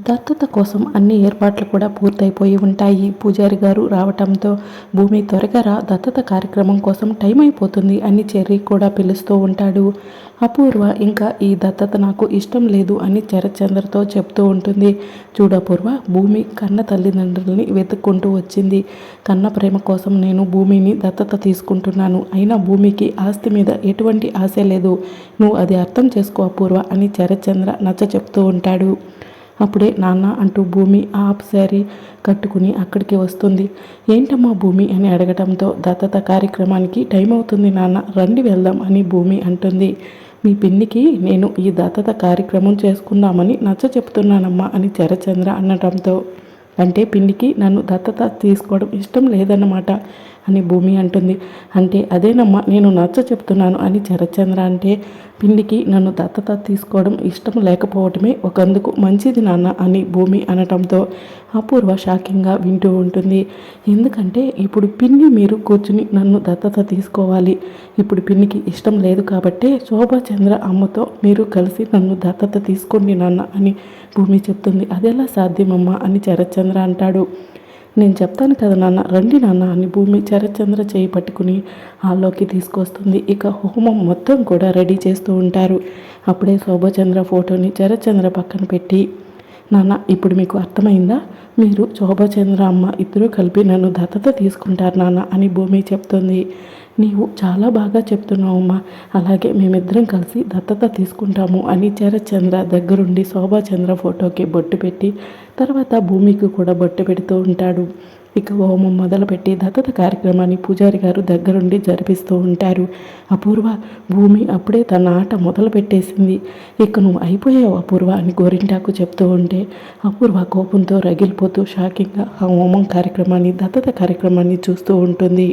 దత్తత కోసం అన్ని ఏర్పాట్లు కూడా పూర్తయిపోయి ఉంటాయి. పూజారి గారు రావటంతో భూమి త్వరగా రా దత్తత కార్యక్రమం కోసం టైం అయిపోతుంది అని చెర్రీ కూడా పిలుస్తూ ఉంటాడు. అపూర్వ ఇంకా ఈ దత్తత నాకు ఇష్టం లేదు అని చరచంద్రతో చెప్తూ ఉంటుంది. చూడపూర్వ భూమి కన్న తల్లిదండ్రులని వెతుక్కుంటూ వచ్చింది. కన్న ప్రేమ కోసం నేను భూమిని దత్తత తీసుకుంటున్నాను. అయినా భూమికి ఆస్తి మీద ఎటువంటి ఆశ లేదు. నువ్వు అది అర్థం చేసుకో అపూర్వ అని చరచంద్ర నచ్చ చెప్తూ ఉంటాడు. అప్పుడే నాన్న అంటూ భూమి హాఫ్ శారీ కట్టుకుని అక్కడికి వస్తుంది. ఏంటమ్మా భూమి అని అడగటంతో దత్తత కార్యక్రమానికి టైం అవుతుంది నాన్న. రండి వెళ్దాం అని భూమి అంటుంది. మీ పిన్నికి నేను ఈ దత్తత కార్యక్రమం చేసుకుందామని నచ్చ చెప్తున్నానమ్మా అని చరచంద్ర అనడంతో అంటే పిన్నికి నన్ను దత్తత తీసుకోవడం ఇష్టం లేదన్నమాట. అని భూమి అంటుంది. అంటే అదేనమ్మా నేను నచ్చ చెప్తున్నాను అని చరచంద్ర అంటే పిండికి నన్ను దత్తత తీసుకోవడం ఇష్టం లేకపోవటమే ఒకందుకు మంచిది నాన్న అని భూమి అనటంతో అపూర్వ షాకింగ్గా వింటూ ఉంటుంది. ఎందుకంటే ఇప్పుడు పిన్ని మీరు కూర్చుని నన్ను దత్తత తీసుకోవాలి. ఇప్పుడు పిన్నికి ఇష్టం లేదు కాబట్టే శోభాచంద్ర అమ్మతో మీరు కలిసి నన్ను దత్తత తీసుకోండి నాన్న అని భూమి చెప్తుంది. అదెలా సాధ్యమమ్మా అని చరచంద్ర అంటాడు. నేను చెప్తాను కదా నాన్న రండి నాన్న అని భూమి చరచంద్ర చేయి పట్టుకుని హాల్లోకి తీసుకొస్తుంది. ఇక హోమం మొత్తం కూడా రెడీ చేస్తూ ఉంటారు. అప్పుడే శోభచంద్ర ఫోటోని చరచంద్ర పక్కన పెట్టి నాన్న ఇప్పుడు మీకు అర్థమైందా? మీరు శోభచంద్ర అమ్మ ఇద్దరూ కలిపి నన్ను దత్తత తీసుకుంటారు నాన్న అని భూమి చెప్తుంది. నీవు చాలా బాగా చెప్తున్నావు అమ్మా. అలాగే మేమిద్దరం కలిసి దత్తత తీసుకుంటాము అని చరచంద్ర దగ్గరుండి శోభాచంద్ర ఫోటోకి బొట్టు పెట్టి తర్వాత భూమికి కూడా బొట్టు పెడుతూ ఉంటాడు. ఇక హోమం మొదలుపెట్టి దత్తత కార్యక్రమాన్ని పూజారి గారు దగ్గరుండి జరిపిస్తూ ఉంటారు. అపూర్వ భూమి అప్పుడే తన ఆట మొదలు పెట్టేసింది ఇక నువ్వు అయిపోయావు అపూర్వ అని గోరింటాకు చెప్తూ ఉంటే అపూర్వ కోపంతో రగిలిపోతూ షాకింగ్గా ఆ హోమం కార్యక్రమాన్ని దత్తత కార్యక్రమాన్ని చూస్తూ ఉంటుంది.